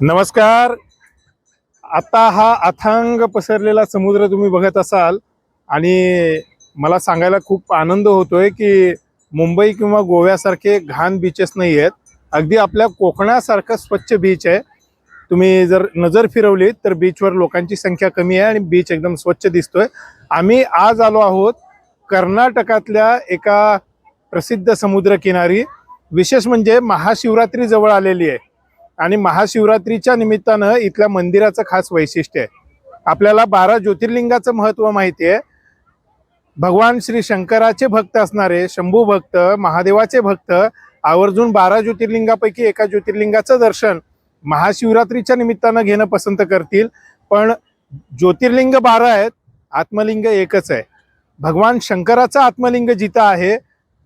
नमस्कार. आता हा अथांग पसरलेला समुद्र तुम्ही बघत असाल आणि मला सांगायला खूप आनंद होतोय की मुंबई किंवा गोव्यासारखे घाण बीचेस नाही आहेत. अगदी आपल्या कोकणासारखं स्वच्छ बीच आहे. तुम्ही जर नजर फिरवली तर बीचवर लोकांची संख्या कमी आहे आणि बीच एकदम स्वच्छ दिसतोय. आम्ही आज आलो आहोत कर्नाटकातल्या एका प्रसिद्ध समुद्रकिनारी. विशेष म्हणजे महाशिवरात्री जवळ आलेली आहे. आणि महाशिवरात्रीच्या निमित्तानं इथल्या मंदिराचं खास वैशिष्ट्य आहे. आपल्याला बारा ज्योतिर्लिंगाचं महत्त्व माहिती आहे. भगवान श्री शंकराचे भक्त असणारे शंभू भक्त महादेवाचे भक्त आवर्जून बारा ज्योतिर्लिंगापैकी एका ज्योतिर्लिंगाचं दर्शन महाशिवरात्रीच्या निमित्तानं घेणं पसंत करतील. पण ज्योतिर्लिंग बारा आहेत आत्मलिंग एकच आहे. भगवान शंकराचं आत्मलिंग जिथं आहे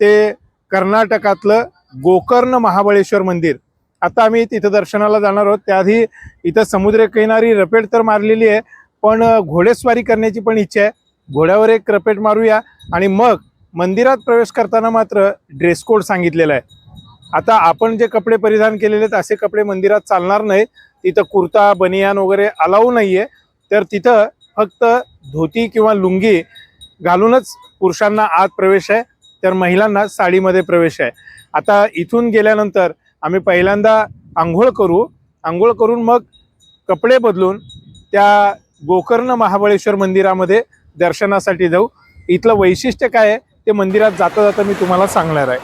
ते कर्नाटकातलं गोकर्ण महाबळेश्वर मंदिर. आता आम्ही तिथं दर्शनाला जाणार आहोत. त्याआधी इथं समुद्रकिनारी रपेट तर मारलेली आहे पण घोडेस्वारी करण्याची पण इच्छा आहे. घोड्यावर एक रपेट मारूया आणि मग मंदिरात प्रवेश करताना मात्र ड्रेस कोड सांगितलेला आहे. आता आपण जे कपडे परिधान केलेले आहेत असे कपडे मंदिरात चालणार नाहीत तिथं कुर्ता बनियान वगैरे अलाऊ नाही आहे तर तिथं फक्त धोती किंवा लुंगी घालूनच पुरुषांना आत प्रवेश आहे तर महिलांना साडीमध्ये प्रवेश आहे. आता इथून गेल्यानंतर आम्ही पहिल्यांदा आंघोळ करू. आंघोळ करून मग कपडे बदलून त्या गोकर्ण महाबळेश्वर मंदिरामध्ये दर्शनासाठी जाऊ. इथलं वैशिष्ट्य काय आहे? ते मंदिरात जाता जाता मी तुम्हाला सांगणार आहे.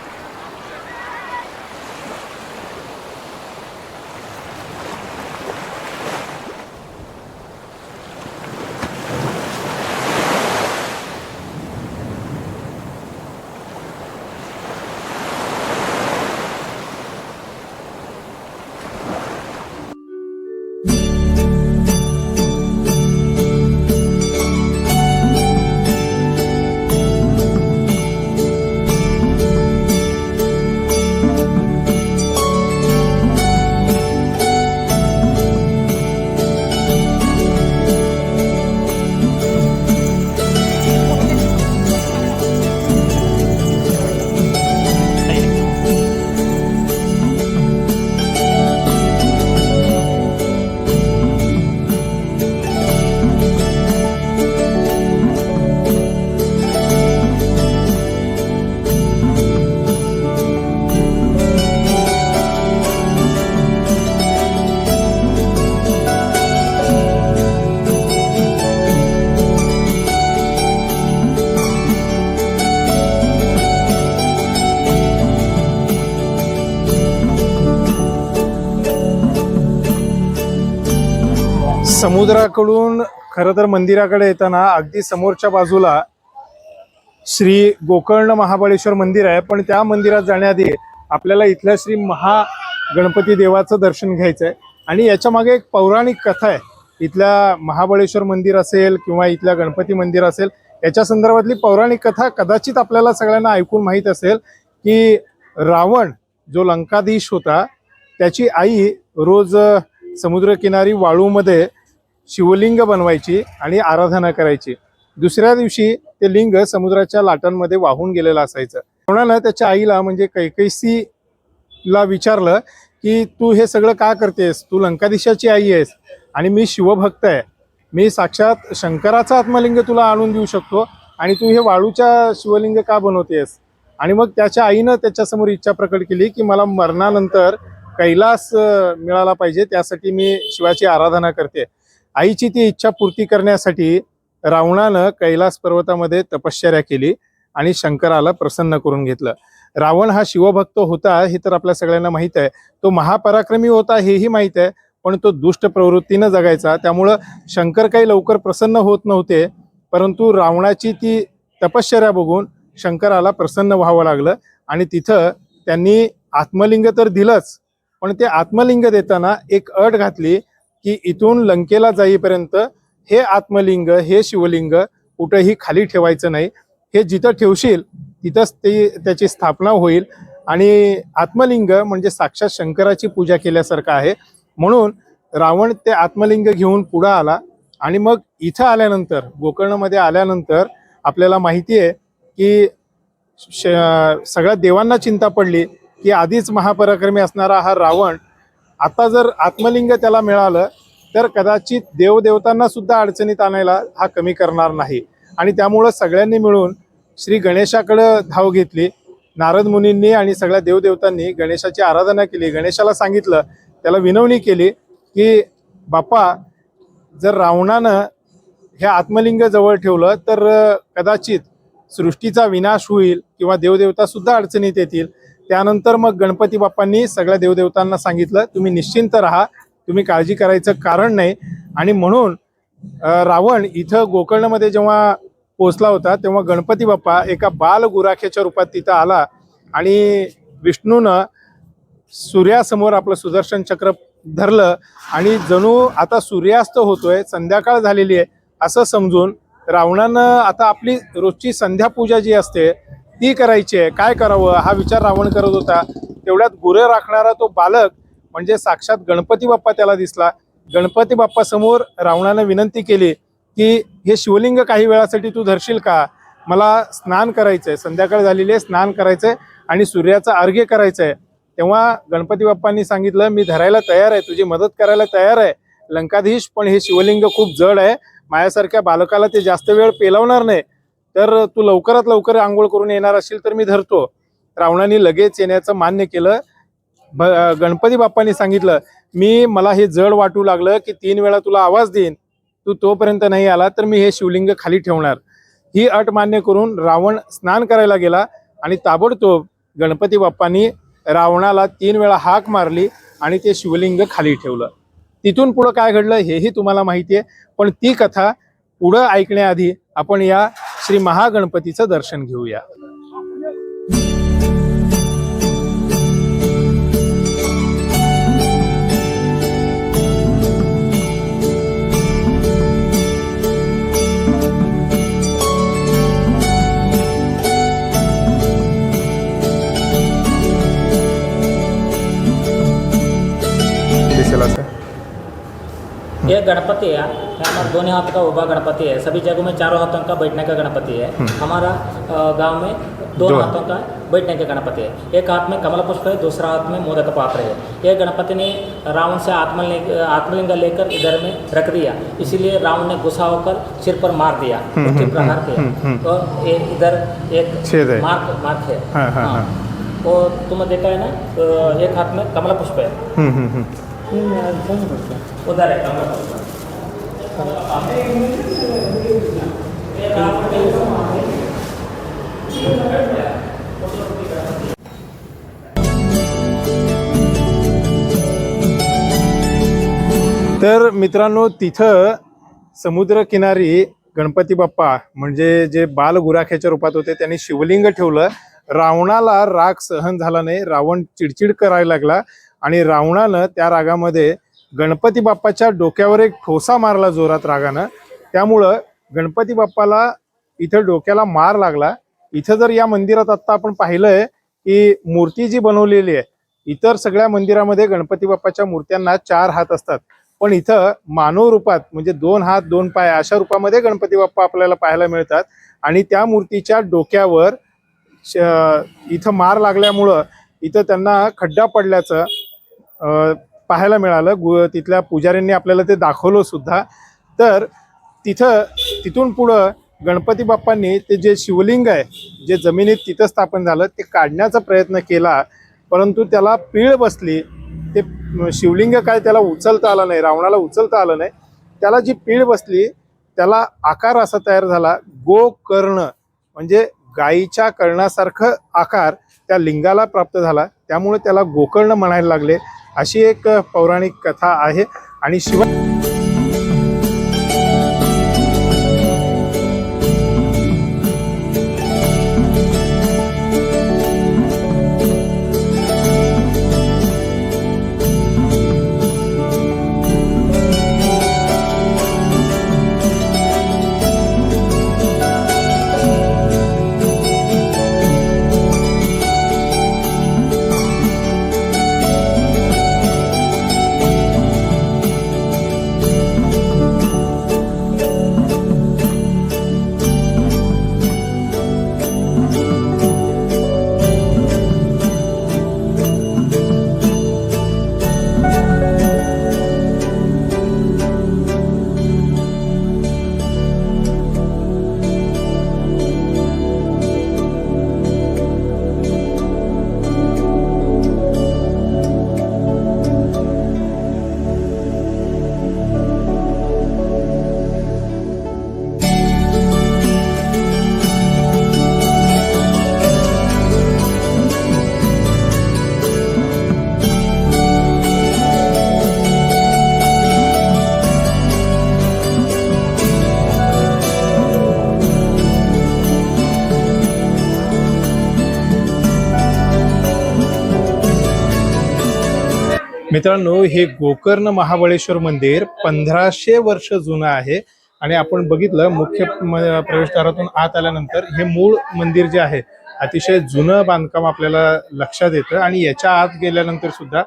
समुद्राकडून खरं तर मंदिराकडे येताना अगदी समोरच्या बाजूला श्री गोकर्ण महाबळेश्वर मंदिर आहे. पण त्या मंदिरात जाण्याआधी आपल्याला इथल्या श्री महागणपती देवाचं दर्शन घ्यायचं आहे आणि याच्या मागे एक पौराणिक कथा आहे. इथल्या महाबळेश्वर मंदिर असेल किंवा इथल्या गणपती मंदिर असेल याच्या संदर्भातली पौराणिक कथा कदाचित आपल्याला सगळ्यांना ऐकून माहीत असेल की रावण जो लंकाधीश होता त्याची आई रोज समुद्रकिनारी वाळूमध्ये शिवलिंग बनवायची आणि आराधना करायची. दुसऱ्या दिवशी ते लिंग समुद्राच्या लाटांमध्ये वाहून गेलेलं असायचं. कोणाला त्याच्या आईला म्हणजे कैकैसीला विचारलं की तू हे सगळं का करतेस? तू लंकादिशाची आई आहेस आणि मी शिवभक्त आहे. मी साक्षात शंकराचं आत्मलिंग तुला आणून देऊ शकतो आणि तू हे वाळूच्या शिवलिंग का बनवतेस? आणि मग त्याच्या आईनं त्याच्यासमोर इच्छा प्रकट केली की मला मरणानंतर कैलास मिळाला पाहिजे त्यासाठी मी शिवाची आराधना करते. आईची ती इच्छा पूर्ती करण्यासाठी रावणानं कैलास पर्वतामध्ये तपश्चर्या केली आणि शंकराला प्रसन्न करून घेतलं. रावण हा शिवभक्त होता हे तर आपल्या सगळ्यांना माहीत आहे. तो महापराक्रमी होता हेही माहीत आहे. पण तो दुष्ट प्रवृत्तीनं जगायचा. त्यामुळं शंकर काही लवकर प्रसन्न होत नव्हते. परंतु रावणाची ती तपश्चर्या बघून शंकराला प्रसन्न व्हावं लागलं आणि तिथं त्यांनी आत्मलिंग तर दिलंच पण ते आत्मलिंग देताना एक अट घातली की इथून लंकेला जाईपर्यंत हे आत्मलिंग हे शिवलिंग कुठंही खाली ठेवायचं नाही. हे जिथं ठेवशील तिथंच ते त्याची स्थापना होईल. आणि आत्मलिंग म्हणजे साक्षात शंकराची पूजा केल्यासारखं आहे. म्हणून रावण ते आत्मलिंग घेऊन पुढं आला. आणि मग इथं आल्यानंतर गोकर्णमध्ये आल्यानंतर आपल्याला माहिती आहे की श- सगळ्या देवांना चिंता पडली की आधीच महापराक्रमी असणारा हा रावण आता जर आत्मलिंग त्याला मिळालं तर कदाचित देवदेवतांना सुद्धा अडचणीत आणायला हा कमी करणार नाही. आणि त्यामुळं सगळ्यांनी मिळून श्री गणेशाकडं धाव घेतली. नारद मुनींनी आणि सगळ्या देवदेवतांनी गणेशाची आराधना केली. गणेशाला सांगितलं त्याला विनवणी केली की बाप्पा जर रावणानं हे आत्मलिंग जवळ ठेवलं तर कदाचित सृष्टीचा विनाश होईल किंवा देवदेवतासुद्धा अडचणीत येतील. त्यानंतर मग गणपती बाप्पांनी सगळ्या देवदेवतांना सांगितलं तुम्ही निश्चिंत राहा तुम्ही काळजी करायचं कारण नाही. आणि म्हणून रावण इथं गोकर्णमध्ये जेव्हा पोचला होता तेव्हा गणपती बाप्पा एका बाल गुराख्याच्या रूपात तिथं आला आणि विष्णूनं सूर्यासमोर आपलं सुदर्शन चक्र धरलं आणि जणू आता सूर्यास्त होतोय संध्याकाळ झालेली आहे असं समजून रावणानं आता आपली रोजची संध्यापूजा जी असते ती करायची आहे. काय करावं? हा विचार रावण करत होता. तेवढ्यात गुरं राखणारा तो बालक म्हणजे साक्षात गणपती बाप्पा त्याला दिसला. गणपती बाप्पा समोर रावणानं विनंती केली की हे शिवलिंग काही वेळासाठी तू धरशील का? मला स्नान करायचंय. संध्याकाळ झालेली आहे स्नान करायचंय आणि सूर्याचं अर्घ्य करायचं आहे तेव्हा गणपती बाप्पांनी सांगितलं मी धरायला तयार आहे. तुझी मदत करायला तयार आहे. लंकाधीश पण हे शिवलिंग खूप जड आहे. माझ्यासारख्या बालकाला ते जास्त वेळ पेलवणार नाही. तर तू लवकरात लवकर आंघोळ करून येणार असेल तर मी धरतो. रावणाने लगेच येण्याचं मान्य केलं. ब- गणपती बाप्पांनी सांगितलं मी मला हे जड वाटू लागलं की तीन वेळा तुला आवाज देईन. तू तोपर्यंत नाही आला तर मी हे शिवलिंग खाली ठेवणार. ही अट मान्य करून रावण स्नान करायला गेला आणि ताबडतोब गणपती बाप्पांनी रावणाला तीन वेळा हाक मारली आणि ते शिवलिंग खाली ठेवलं. तिथून पुढं काय घडलं हेही तुम्हाला माहिती आहे पण ती कथा पुढं ऐकण्याआधी आपण या श्री महागणपतीचं दर्शन घेऊया. ये गणपति है हमारा दोनों हाथ का उभा गणपति है सभी जगहों में चारों हाथों का बैठने का गणपति है। हमारा अ, गाँव में दो दोनों हाथों का बैठने का गणपति है। एक हाथ में कमल पुष्प है दूसरा हाथ में मोदक पात्र है। ये गणपति ने रावण से आत्मलिंग आत्मलिंग लेकर इधर में रख दिया। इसीलिए रावण ने गुस्सा होकर सिर पर मार दिया उसके प्रहार किया। ये इधर एक। मार्क मार्क है। हाँ, हाँ, हाँ। तुम देखा है ना एक हाथ में कमल पुष्प है। हम्म, हम्म, हम्म. तर मित्रांनो तिथं समुद्रकिनारी गणपती बाप्पा म्हणजे जे बाल गुराख्याच्या रूपात होते त्यांनी शिवलिंग ठेवलं. रावणाला राग सहन झाला नाही. रावण चिडचिड करायला लागला. आणि रावणानं त्या रागामध्ये गणपती बाप्पाच्या डोक्यावर एक ठोसा मारला जोरात रागानं. त्यामुळं गणपती बाप्पाला इथं डोक्याला मार लागला. इथं जर या मंदिरात आत्ता आपण पाहिलंय की मूर्ती जी बनवलेली आहे इतर सगळ्या मंदिरामध्ये गणपती बाप्पाच्या मूर्त्यांना चार हात असतात. पण इथं मानव रूपात म्हणजे दोन हात दोन पाय अशा रूपामध्ये गणपती बाप्पा आपल्याला पाहायला मिळतात. आणि त्या मूर्तीच्या डोक्यावर श- इथं मार लागल्यामुळं इथं त्यांना खड्डा पडल्याचं पाहायला मिळालं. गु तिथल्या पुजाऱ्यांनी आपल्याला ते दाखवलं सुद्धा. तर तिथं तिथून पुढं गणपती बाप्पांनी ते जे शिवलिंग आहे जे जमिनीत तिथं स्थापन झालं ते काढण्याचा प्रयत्न केला. परंतु त्याला पीळ बसली. ते शिवलिंग काय त्याला उचलता आलं नाही रावणाला उचलता आलं नाही. त्याला जी पीळ बसली त्याला आकार असा तयार झाला गोकर्ण. म्हणजे गायीच्या कर्णासारखं आकार त्या लिंगाला प्राप्त झाला. त्यामुळे त्याला गोकर्ण म्हणायला लागले. अशी एक पौराणिक कथा आहे. आणि शिव मित्रांनो हे गोकर्ण महाबळेश्वर मंदिर पंधराशे वर्ष जुनं आहे आणि आपण बघितलं मुख्य प्रवेशद्वारातून आत आल्यानंतर हे मूळ मंदिर जे आहे अतिशय जुनं बांधकाम आपल्याला लक्षात येतं आणि याच्या आत गेल्यानंतर सुद्धा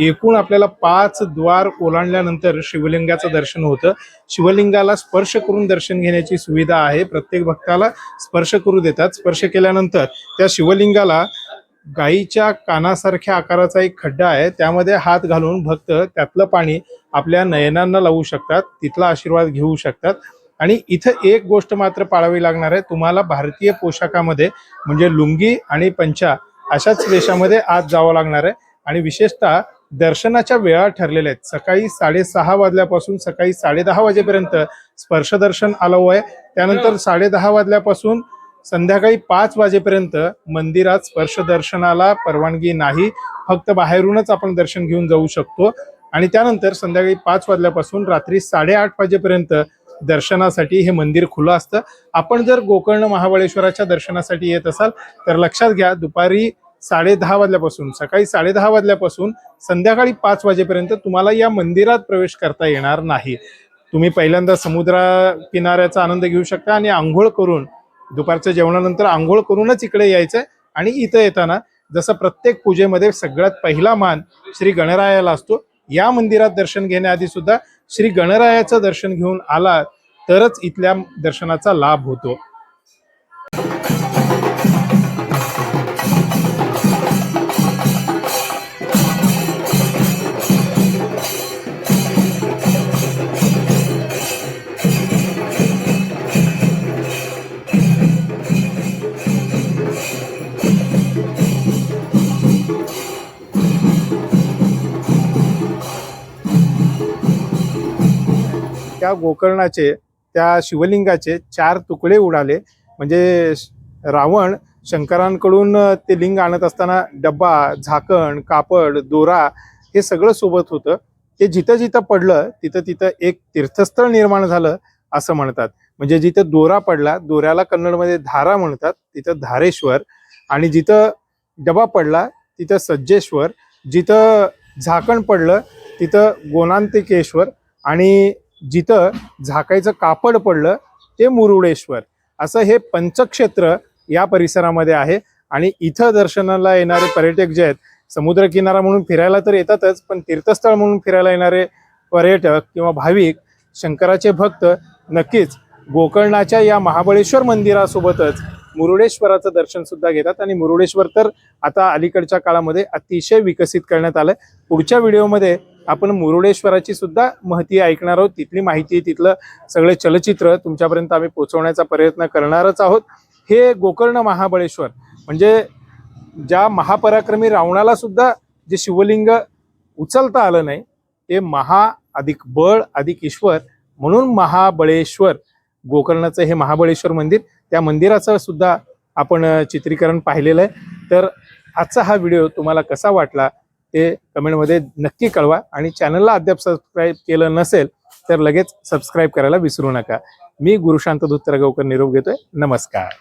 एकूण आपल्याला पाच द्वार ओलांडल्यानंतर शिवलिंगाचं दर्शन होतं. शिवलिंगाला स्पर्श करून दर्शन घेण्याची सुविधा आहे. प्रत्येक भक्ताला स्पर्श करू देतात. स्पर्श केल्यानंतर त्या शिवलिंगाला गाईच्या कानासारख्या आकाराचा एक खड्डा आहे. त्यामध्ये हात घालून भक्त त्यातलं पाणी आपल्या नयनांना लावू शकतात तिथला आशीर्वाद घेऊ शकतात. आणि इथं एक गोष्ट मात्र पाळावी लागणार आहे. तुम्हाला भारतीय पोशाखामध्ये म्हणजे लुंगी आणि पंचा अशाच वेशामध्ये आत जावं लागणार आहे. आणि विशेषतः दर्शनाच्या वेळा ठरलेल्या आहेत. सकाळी साडेसहा वाजल्यापासून सकाळी साडेदहा वाजेपर्यंत स्पर्शदर्शन अलाव आहे. त्यानंतर साडेदहा वाजल्यापासून संध्याकाळी पाच वाजेपर्यंत मंदिरात स्पर्श दर्शनाला परवानगी नाही. फक्त बाहेरूनच आपण दर्शन घेऊन जाऊ शकतो. आणि त्यानंतर संध्याकाळी पाच वाजल्यापासून रात्री साडेआठ वाजेपर्यंत दर्शनासाठी हे मंदिर खुलं असतं. आपण जर गोकर्ण महाबळेश्वराच्या दर्शनासाठी येत असाल तर लक्षात घ्या दुपारी साडे दहा वाजल्यापासून सकाळी साडे दहा वाजल्यापासून संध्याकाळी पाच वाजेपर्यंत तुम्हाला या मंदिरात प्रवेश करता येणार नाही. तुम्ही पहिल्यांदा समुद्रा किनाऱ्याचा आनंद घेऊ शकता आणि आंघोळ करून दुपारच्या जेवणानंतर आंघोळ करूनच इकडे यायचंय. आणि इथं येताना जसं प्रत्येक पूजेमध्ये सगळ्यात पहिला मान श्री गणरायाला असतो. या मंदिरात दर्शन घेण्याआधी सुद्धा श्री गणरायाचं दर्शन घेऊन आला तरच इथल्या दर्शनाचा लाभ होतो. त्या गोकर्णाचे त्या शिवलिंगाचे चार तुकडे उडाले. म्हणजे श- रावण शंकरांकडून ते लिंग आणत असताना डब्बा झाकण कापड दोरा हे सगळं सोबत होतं. ते जिथं जिथं पडलं तिथं तिथं एक तीर्थस्थळ निर्माण झालं असं म्हणतात. म्हणजे जिथं दोरा पडला दोऱ्याला कन्नडमध्ये धारा म्हणतात तिथं धारेश्वर. आणि जिथं डबा पडला तिथं सज्जेश्वर. जिथं झाकण पडलं तिथं गोनांतिकेश्वर. आणि जिथं झाकायचं कापड पडलं ते मुरुडेश्वर. असं हे पंचक्षेत्र या परिसरामध्ये आहे. आणि इथं दर्शनाला येणारे पर्यटक जे आहेत समुद्रकिनारा म्हणून फिरायला तर येतातच पण तीर्थस्थळ म्हणून फिरायला येणारे पर्यटक किंवा भाविक शंकराचे भक्त नक्कीच गोकर्णाच्या या महाबळेश्वर मंदिरासोबतच मुरुडेश्वराचं दर्शन सुद्धा घेतात. आणि मुरुडेश्वर तर आता अलीकडच्या काळामध्ये अतिशय विकसित करण्यात आलं पुढच्या व्हिडिओमध्ये आपण मुरुडेश्वराची सुद्धा माहिती ऐकणार आहोत. तिथली माहिती तिथलं सगळे चलचित्र तुमच्यापर्यंत आम्ही पोहोचवण्याचा प्रयत्न करणारच आहोत. हे गोकर्ण महाबळेश्वर म्हणजे ज्या महापराक्रमी रावणाला सुद्धा जे शिवलिंग उचलता आलं नाही ते महा अधिक बळ अधिक ईश्वर म्हणून महाबळेश्वर गोकर्णाचं हे महाबळेश्वर मंदिर त्या मंदिराचं सुद्धा आपण चित्रीकरण पाहिलेलं आहे. तर आजचा हा व्हिडिओ तुम्हाला कसा वाटला ते कमेंटमध्ये नक्की कळवा. आणि चॅनलला अद्याप सबस्क्राईब केलं नसेल तर लगेच सबस्क्राईब करायला विसरू नका. मी गुरुशांत धुत्तरगावकर निरोप घेतोय. नमस्कार.